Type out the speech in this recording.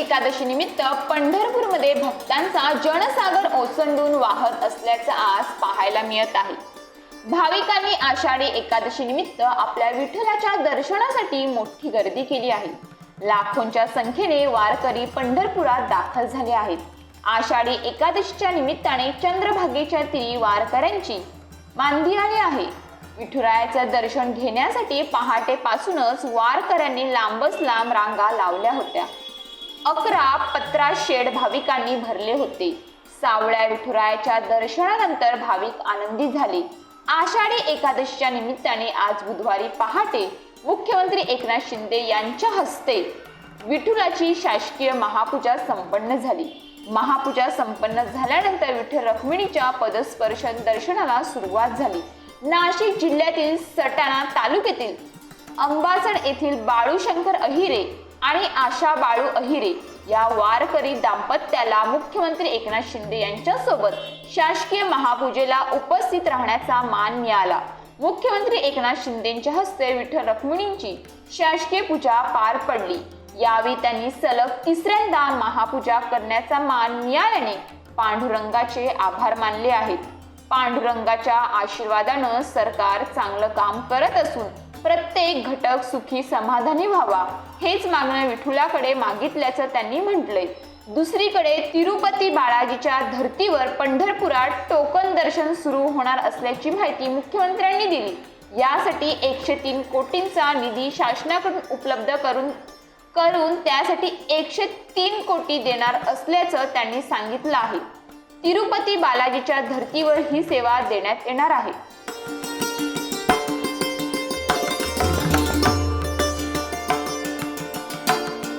एकादशी निमित्त पंढरपूरमध्ये भक्तांचा जनसागर ओसंडून वाहत असल्याचं आज पाहायला मिळत आहे. भाविकांनी आषाढी एकादशी निमित्त आपल्या विठ्ठलाच्या दर्शनासाठी मोठी गर्दी केली आहे. लाखोंच्या संख्येने वारकरी पंढरपुरात दाखल झाले आहेत. आषाढी एकादशीच्या निमित्ताने चंद्रभागेच्या तिरी वारकऱ्यांची मांदी आली आहे. विठुरायाचं दर्शन घेण्यासाठी पहाटेपासूनच वारकऱ्यांनी लांबच लांब रांगा लावल्या होत्या. अकरा पत्रा शेड भाविकांनी भरले होते. सावळ्या विठुरायाच्या दर्शनानंतर भाविक आनंदी झाले. आषाढी एकादशीच्या निमित्ताने आज बुधवारी पहाटे मुख्यमंत्री एकनाथ शिंदे यांच्या हस्ते विठुलाची शासकीय महापूजा संपन्न झाली. महापूजा संपन्न झाल्यानंतर विठ्ठल रक्मिणीच्या पदस्पर्श दर्शनाला सुरुवात झाली. नाशिक जिल्ह्यातील सटाणा तालुक्यातील अंबासण येथील बाळूशंकर अहिरे आणि आशा बाळू अहिरे या वारकरी दाम्पत्याला मुख्यमंत्री एकनाथ शिंदे यांच्यासोबत शासकीय महापूजेला उपस्थित राहण्याचा मान मिळाला. मुख्यमंत्री एकनाथ शिंदेच्या हस्ते विठ्ठल रक्मिणींची शासकीय पूजा पार पडली. यावेळी त्यांनी सलग तिसऱ्यांदा महापूजा करण्याचा मान मिळाल्याने पांडुरंगाचे आभार मानले आहेत. पांडुरंगाच्या आशीर्वादानं सरकार चांगलं काम करत असून प्रत्येक घटक सुखी समाधानी व्हावा हेच मागणं विठुलाकडे मागितल्याचं त्यांनी म्हटलंय. दुसरीकडे तिरुपती बाळाजीच्या धर्तीवर पंढरपुरात टोकन दर्शन सुरू होणार असल्याची माहिती मुख्यमंत्र्यांनी दिली. यासाठी एकशे तीन कोटींचा निधी शासनाकडून उपलब्ध करून करून त्यासाठी एकशे तीन कोटी देणार असल्याचं त्यांनी सांगितलं आहे. तिरुपती बालाजीच्या धर्तीवर ही सेवा देण्यात येणार आहे. Thank you.